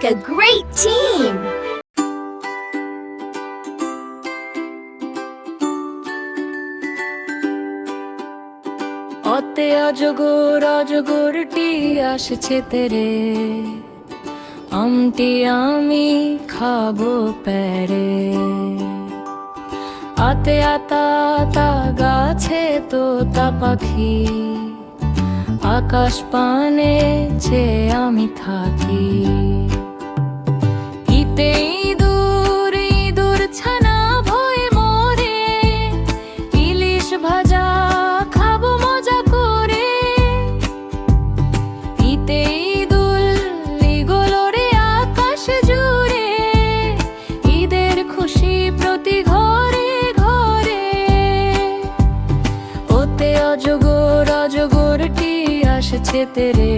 a great team! অতে অজগর অজগরটি আসছে তেরে। আমটি আমি খাব প্যারে। আতে আতা আতা গাছে তোতা পাখি। আকাশ পানে যে আমি থাকি। ইতে ইঁদুর ইঁদুর ছানা ভয় ইলিশ ভাজা খাব মজা করে। ইতে ইদুল ইগোলরে আকাশ জুড়ে। ঈদের খুশি প্রতি ঘরে ঘরে। ওতে অজগর, অজগরটি আসছে তেরে।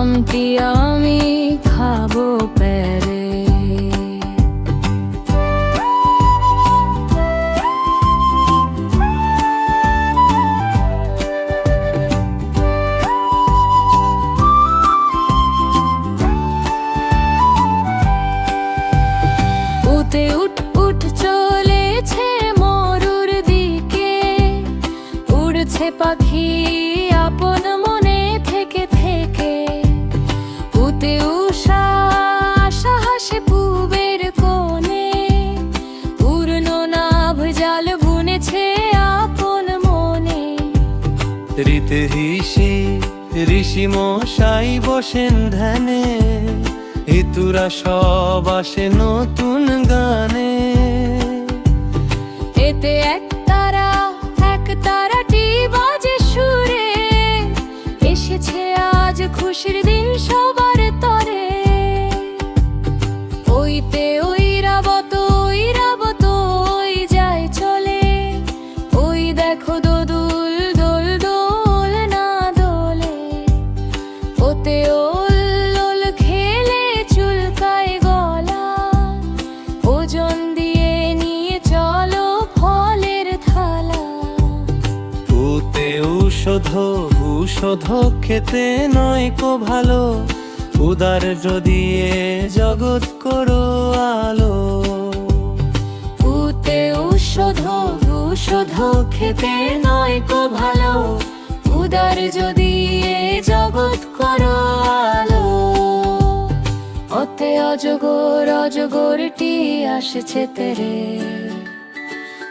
আমটি আমি খাব উতে উঠ উঠ চলেছে মরুর দিকে উড়ছে পাখি ঋতে ঋষি ঋষি মশাই বসেন ধ্যানে। ইতুরা সব আসে নতুন গানে। এতে এক তারা, এক তারাটি বাজে সুরে। এসেছে আজ খুশির দিন সবার তরে। ওইতে ঔষধ ঔষধ খেতে নয় কো ভালো। উদার যদি এ জগৎ করো আলো। উতে ঔষধ ঔষধ খেতে নয় কো ভালো। উদার যদি এ জগৎ করো আলো। অতে অজগর, অজগরটি আসছে তেরে।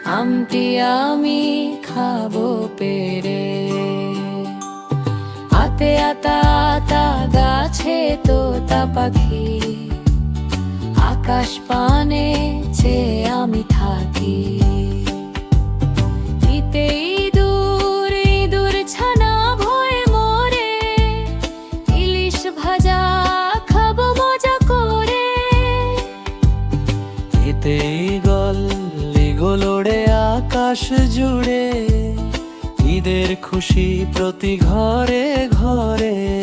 আমটি আমি খাব পেরে। আতা আতা গাছে তোতা পাখি। আকাশ পানে যে আমি থাকি। গল লিগোলোড়ে আকাশ জুড়ে। ঈদের খুশি প্রতি ঘরে ঘরে।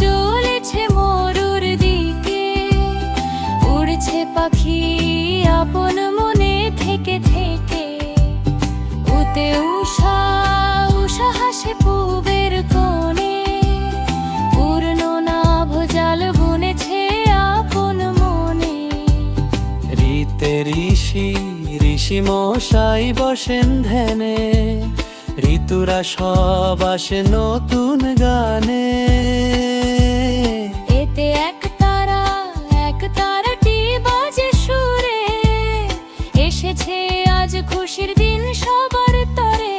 চলেছে মরুর দিকে। উড়ছে পাখি আপন মনে থেকে থেকে। উতে উষা ঋষি মশাই বসেন ধ্যানে ঋতুরা সব আসে নতুন গানে। এতে এক তারা এক তারাটি বাজে সুরে এসেছে আজ খুশির দিন সবার তরে।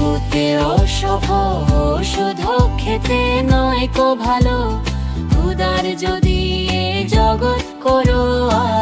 উতে অশুভ ওষুধ খেতে নয় কো ভালো উদার যদি এ জগৎ করো আলো